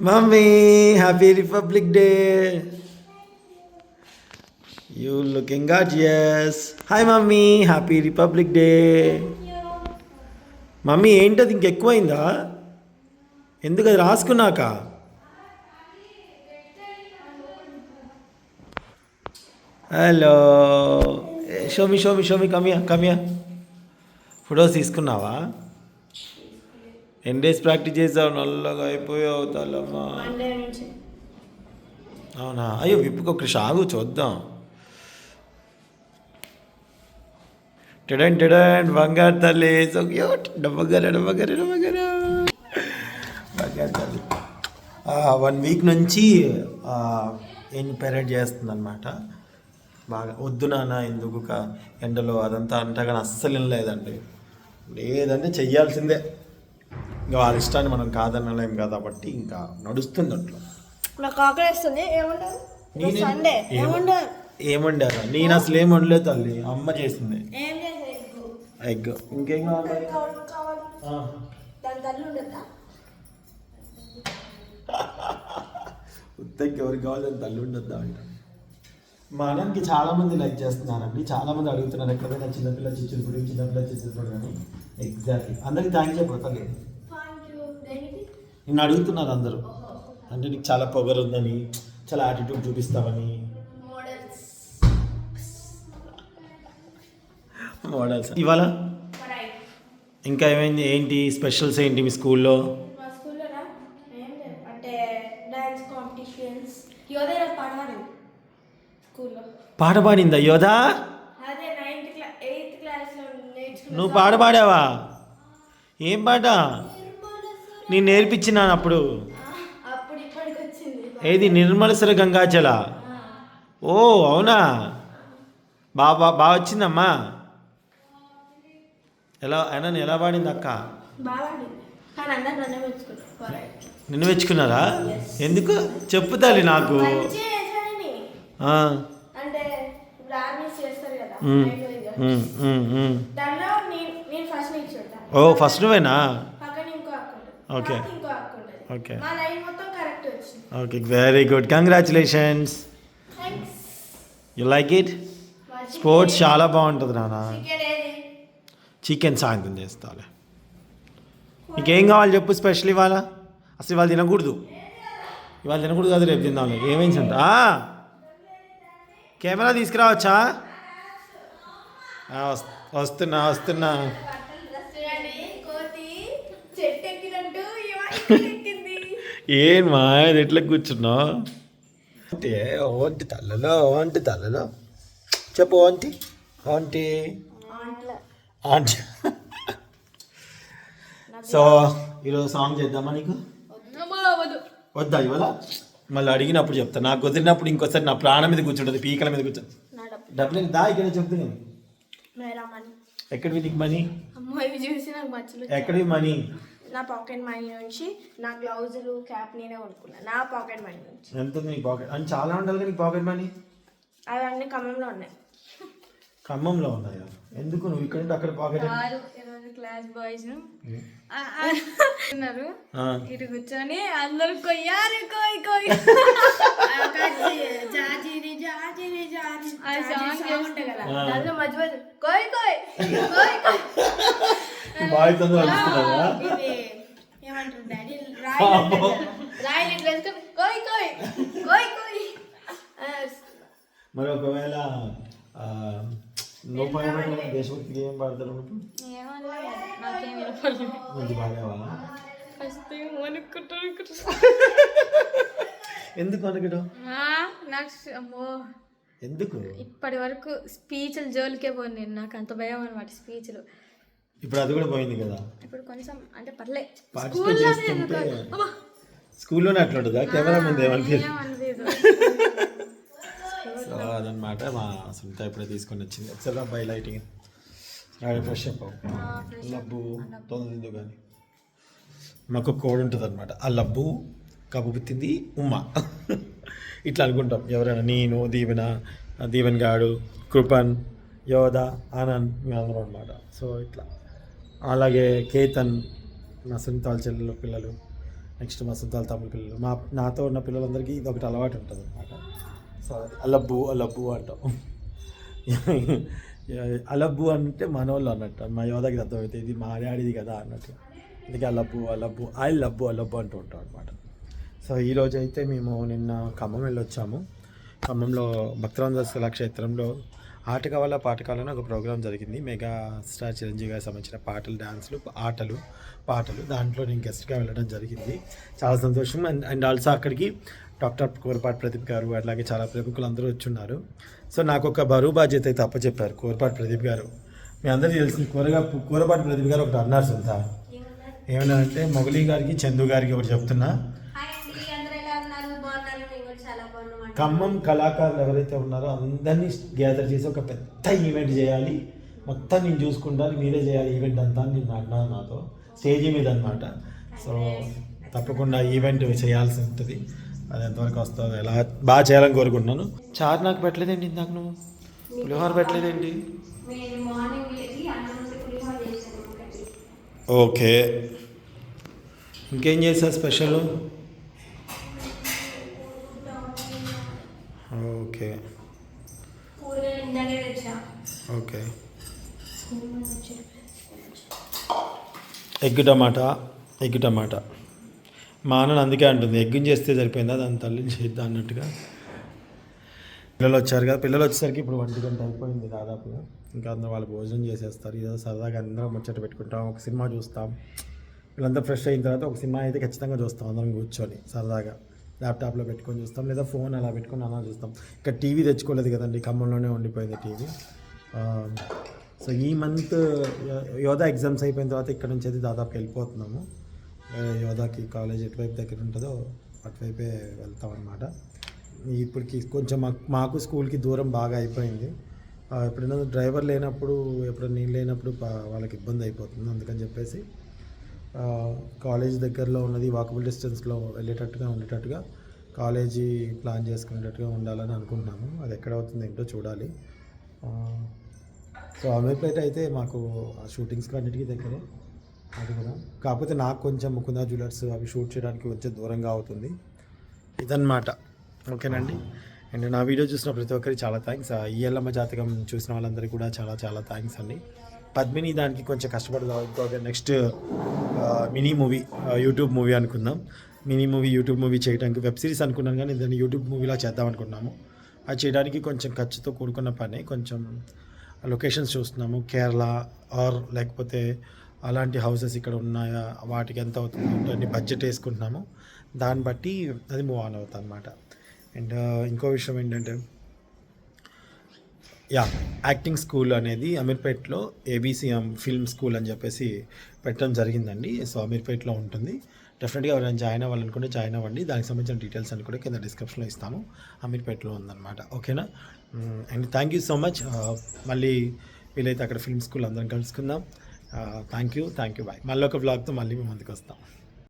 Mummy happy republic day you looking gorgeous hi mummy happy republic day mummy ఏంటది ఇంకెక్కువైందా? ఎందుకు అది రాసుకున్నాక? హలో షోమి షోమి షోమి కమియా కమియా ఫొటోస్ తీసుకున్నావా? ఎన్ని డేస్ ప్రాక్టీస్ చేసావు నల్లగా అయిపోయావు తల్లమ్మా. నుంచి. అవునా? అయ్యో విప్పుకొక సాగు చూద్దాం. టెడన్ టెడన్ బంగారు తల్లి సో క్యూట్ డబ్బగర డబ్బగర డబ్బగర. బంగారు తల్లి. వన్ వీక్ నుంచి ఏం పెరేడ్ చేస్తుంది అనమాట బాగా వద్దు నాన్న ఎందుకు ఎండలో అదంతా అంటా కానీ అస్సలు వినలేదండి. లేదంటే చెయ్యాల్సిందే. ఇంకా వాళ్ళ ఇష్టాన్ని మనం కాదనలేం కాబట్టి ఇంకా నడుస్తుంది అట్లా నాకు ఆకలి వేస్తుంది. ఏమంటారు? సండే ఏమండారా నేను అసలు ఏం వండలేదు తల్లి. అమ్మ చేసింది. ఎగ్. ఇంకేం కావాలి ఉత్తకి ఎవరికి కావాలి? అని తల్లి ఉండొద్దా అంట. మా అన్నకి చాలా మంది లైక్ చేస్తున్నారండి. చాలా మంది అడుగుతున్నారు ఎక్కడైనా చిన్నపిల్ల చిచ్చులపొడి చిన్నపిల్ల చిచ్చులపొడి అని. ఎగ్జాక్ట్లీ అందరికి థ్యాంక్ యూ దేనికి నిన్ను అడుగుతున్నారు అందరూ. అంటే నీకు చాలా పొగరు ఉందని చాలా యాటిట్యూడ్ చూపిస్తావని. మోడల్స్. మోడల్స్. ఇవాళ ఇంకా ఏమైంది? ఏంటి? స్పెషల్స్ ఏంటి మీ స్కూల్లో? పాట పాడిందా యోధా? నువ్వు పాట పాడావా? ఏం పాట? నేను నేర్పించినాను అప్పుడు ఏది? నిర్మలసర గంగాచల? ఓ అవునా? బాగా బాగా వచ్చిందమ్మా. ఎలా అయినా ఎలా పాడింది అక్క? నన్నే మెచ్చుకున్నారు? ఎందుకు? చెప్పు తల్లి నాకు. ఓ ఫస్ట్ నువ్వేనా? ఇంకో కరెక్ట్ వచ్చింది. Okay very good congratulations you like it sports చాలా బాగుంటుంది నాన్న. చికెన్ సాయంత్రం చేస్తాలే. నీకేం కావాలి చెప్పు స్పెషల్ ఇవాళ? అసలు ఇవాళ తినకూడదు. ఇవాళ తినకూడదు కదా రేపు తిందాంలే ఏమైంది అంట కెమెరా తీసుకురావచ్చా? వస్తున్నా వస్తున్నా. ఏం మా ఇది ఎట్లా కూర్చున్నావు? అంటే ఓంటి తల్లలో ఓంటి తల్లలో చెప్పు ఓంటి ఓంటి ఆంటీ. సో ఈరోజు సాంగ్ చేద్దామా నీకు? వద్దా ఇవాళ? మళ్ళీ అడిగినప్పుడు చెప్తా. నాకు కుదిరినప్పుడు ఇంకోసారి నా ప్రాణం మీద కూర్చుంటుంది పీకల మీద డబ్బు. డబ్బులు దా ఇక్కడ చెప్తా నేను. మేరా మనీ. ఎక్కడివి నీకు మనీ? ఎక్కడివి మనీ? నా పాకెట్ మనీ నుంచి నా గ్లౌజులు క్యాప్ నేనే కొనుక్కున్నా. నా పాకెట్ మనీ నుంచి. ఎంత ఉంది నీ పాకెట్ అని చాలా ఉండాలి కదా నీ పాకెట్ మనీ అవన్నీ ఖమ్మంలో ఉన్నాయి. ఖమ్మంలో ఉన్నాయా? ఎందుకు? నువ్వు ఇక్కడ నుండి అక్కడ పాకెట్ వారు ఈరోజు క్లాస్ బాయ్స్ ఉన్నారు. ఇటు కూర్చొని అందరూ కొయ్యారు కొయ్ కొయ్ జాజిరి జాజిరి జాజి ఆ సాంగ్ ఉంటాయి కదా. దాంట్లో మధ్య మధ్య కోయ్ కోయ్ కోయ్ కోయ్ బాయ్ తొందర అడుగుతున్నావా ఇది ఏమంటారు డాడీ? రాయి అంటారు కదా. రాయిలు ఇట్లా వేసుకొని కోయ్ కోయ్ కోయ్ కోయ్. ఆ, మరి ఒకవేళ ఆ, నువ్వు పాడబడిన దేశభక్తికి ఏం పాడతారు మంచి పాడావా ఎందుకు అమ్మో. ఎందుకు? ఇప్పటి వరకు స్పీచ్లు జోలికే పోను నేను నాకు అంత భయం అనమాట స్పీచ్లు. ఇప్పుడు అది కూడా పోయింది కదా. ఇప్పుడు కొంచెం అంటే పర్లే. పార్టిసిపేట్ చేస్తుంటే స్కూల్లోనే అట్లా ఉంటుందా కెమెరా ముందు ఏమనిపించదు సో అదనమాట మా సునీత ఇప్పుడే తీసుకొని వచ్చింది. ఒకసారి అబ్బాయి లైటింగ్. Fresh up. లబ్బు తొందర కానీ మాకు కోడ్ ఉంటుంది అనమాట ఆ లబ్బు కబు పుట్టింది ఉమ్మ. ఇట్లా అనుకుంటాం. ఎవరైనా నేను దీవెన దీవెన్ గాడు కృపన్ యోధ ఆనంద్ అందరం అనమాట సో ఇట్లా. అలాగే కేతన్ మా సునీత చెల్లెల చెల్లెలు పిల్లలు నెక్స్ట్ మా వాళ్ళ తమ్ముడు పిల్లలు మా నాతో ఉన్న పిల్లలందరికీ ఇది ఒకటి అలవాటు ఉంటుంది అనమాట సో అలబ్బు అలబ్బు అంటాం. అలబ్బు అంటే మనోళ్ళు అన్నట్టు మా యోధకి అర్థమైతే ఇది మా డాడీది కదా అన్నట్టు. అందుకే అలబ్బు అలబ్బు ఐ లబ్బు అలబ్బు అంటూ ఉంటాం అనమాట సో ఈరోజు అయితే మేము నిన్న ఖమ్మం వెళ్ళొచ్చాము. ఖమ్మంలో భక్తరామదాస్ కళాక్షేత్రంలో ఆటక వల్ల పాట ఒక ప్రోగ్రామ్ జరిగింది. మెగా స్టార్ చిరంజీవి గారికి సంబంధించిన పాటలు డాన్స్లు ఆటలు పాటలు దాంట్లో నేను గెస్ట్గా వెళ్ళడం జరిగింది. చాలా సంతోషం. అండ్ అండ్ ఆల్సో అక్కడికి డాక్టర్ కోరపాటి ప్రదీప్ గారు అట్లాగే చాలా ప్రముఖులు అందరూ వచ్చున్నారు సో నాకు ఒక బరువు బాధ్యత అయితే అప్పచెప్పారు కోరపాటి ప్రదీప్ గారు. మీ అందరికీ తెలిసిన కూరగా కూరపాటి ప్రదీప్ గారు ఒకటి అన్నారు సొంత ఏమన్నా అంటే మొగలి గారికి చందు గారికి ఒకటి చెప్తున్నా. ఖమ్మం కళాకారులు ఎవరైతే ఉన్నారో అందరినీ గ్యాదర్ చేసి ఒక పెద్ద ఈవెంట్ చేయాలి. మొత్తం నేను చూసుకుంటాను మీరే చేయాలి ఈవెంట్ అంతా అని నేను అన్నాను నాతో. స్టేజీ మీద అనమాట సో తప్పకుండా ఈవెంట్ చేయాల్సి ఉంటుంది. అది ఎంతవరకు వస్తుందో ఎలా బాగా చేయాలని కోరుకుంటున్నాను. చార్ నాకు పెట్టలేదండి ఇందాక నువ్వు? పులిహోర పెట్టలేదండి ఓకే. ఇంకేం చేసా special? Okay. Egg tomato egg tomato. మా అన్న అందుకే అంటుంది ఎగ్గుని చేస్తే సరిపోయిందా? దాని తల్లిని చేద్దాం అన్నట్టుగా. పిల్లలు వచ్చారు కదా పిల్లలు వచ్చేసరికి ఇప్పుడు ఒంటి గంట అయిపోయింది దాదాపుగా ఇంకా అందరూ వాళ్ళు భోజనం చేసేస్తారు. ఏదో సరదాగా అందరం ముచ్చట పెట్టుకుంటాం ఒక సినిమా చూస్తాం. వీళ్ళంతా ఫ్రెష్ అయిన తర్వాత ఒక సినిమా అయితే ఖచ్చితంగా చూస్తాం అందరం కూర్చొని సరదాగా. ల్యాప్టాప్లో పెట్టుకొని చూస్తాం లేదా ఫోన్ అలా పెట్టుకొని అలా చూస్తాం. ఇక్కడ టీవీ తెచ్చుకోలేదు కదండి ఖమ్మంలోనే ఉండిపోయింది టీవీ. సో ఈ మంత్ యోధా ఎగ్జామ్స్ అయిపోయిన తర్వాత ఇక్కడ నుంచి అయితే దాదాపు వెళ్ళిపోతున్నాము. యోధాకి కాలేజ్ ఎటువైపు దగ్గర ఉంటుందో అటువైపే వెళ్తాం అనమాట ఇప్పటికి కొంచెం మాకు స్కూల్కి దూరం బాగా అయిపోయింది. ఎప్పుడైనా డ్రైవర్ లేనప్పుడు ఎప్పుడైనా నేను లేనప్పుడు వాళ్ళకి ఇబ్బంది అయిపోతుంది అందుకని చెప్పేసి కాలేజ్ దగ్గరలో ఉన్నది వాకబుల్ డిస్టెన్స్లో వెళ్ళేటట్టుగా ఉండేటట్టుగా కాలేజీ ప్లాన్ చేసుకునేటట్టుగా ఉండాలని అనుకుంటున్నాము. అది ఎక్కడ అవుతుంది ఏంటో చూడాలి. సో అమీర్పేట అయితే మాకు ఆ షూటింగ్స్కి అన్నిటికీ దగ్గరే. అది కూడా. కాకపోతే నాకు కొంచెం ముకుందా జ్యువెలర్స్ అవి షూట్ చేయడానికి కొంచెం దూరంగా అవుతుంది. ఇదన్నమాట. ఓకేనండి? అండ్ నా వీడియో చూసిన ప్రతి ఒక్కరికి చాలా థ్యాంక్స్ ఈ ఎల్లమ్మ జాతకం చూసిన వాళ్ళందరికీ కూడా చాలా చాలా థ్యాంక్స్ అండి. పద్మిని దానికి కొంచెం కష్టపడదాం. Next mini movie YouTube movie అనుకుందాం. మినీ మూవీ యూట్యూబ్ మూవీ చేయడానికి వెబ్ సిరీస్ అనుకున్నాను కానీ దాన్ని యూట్యూబ్ మూవీలా చేద్దాం అనుకున్నాము. అది చేయడానికి కొంచెం ఖర్చుతో కూడుకున్న పని. కొంచెం లొకేషన్స్ చూస్తున్నాము. కేరళ ఆర్ లేకపోతే అలాంటి హౌసెస్ ఇక్కడ ఉన్నాయా వాటికి ఎంత అవుతుంది అన్ని బడ్జెట్ వేసుకుంటున్నాము. దాన్ని బట్టి అది మూవ్ ఆన్ అవుతుంది అనమాట అండ్ ఇంకో విషయం ఏంటంటే యా యాక్టింగ్ స్కూల్ అనేది అమీర్పేట్లో ఏబీసీఎం ఫిల్మ్ um, స్కూల్ అని చెప్పేసి పెట్టడం జరిగిందండి. సో అమీర్పేట్లో ఉంటుంది. డెఫినెట్గా ఎవరైనా జాయిన్ అవ్వాలనుకుంటే జాయిన్ అవ్వండి. దానికి సంబంధించిన డీటెయిల్స్ అని కూడా కింద డిస్క్రిప్షన్లో ఇస్తాము. అమీర్పేట్లో ఉందన్నమాట. ఓకేనా and thank you so much మళ్ళీ వీలైతే అక్కడ ఫిల్మ్ స్కూల్ అందరం కలుసుకుందాం. Thank you thank you bye మళ్ళీ ఒక బ్లాగ్తో మళ్ళీ మేము ముందుకు వస్తాం.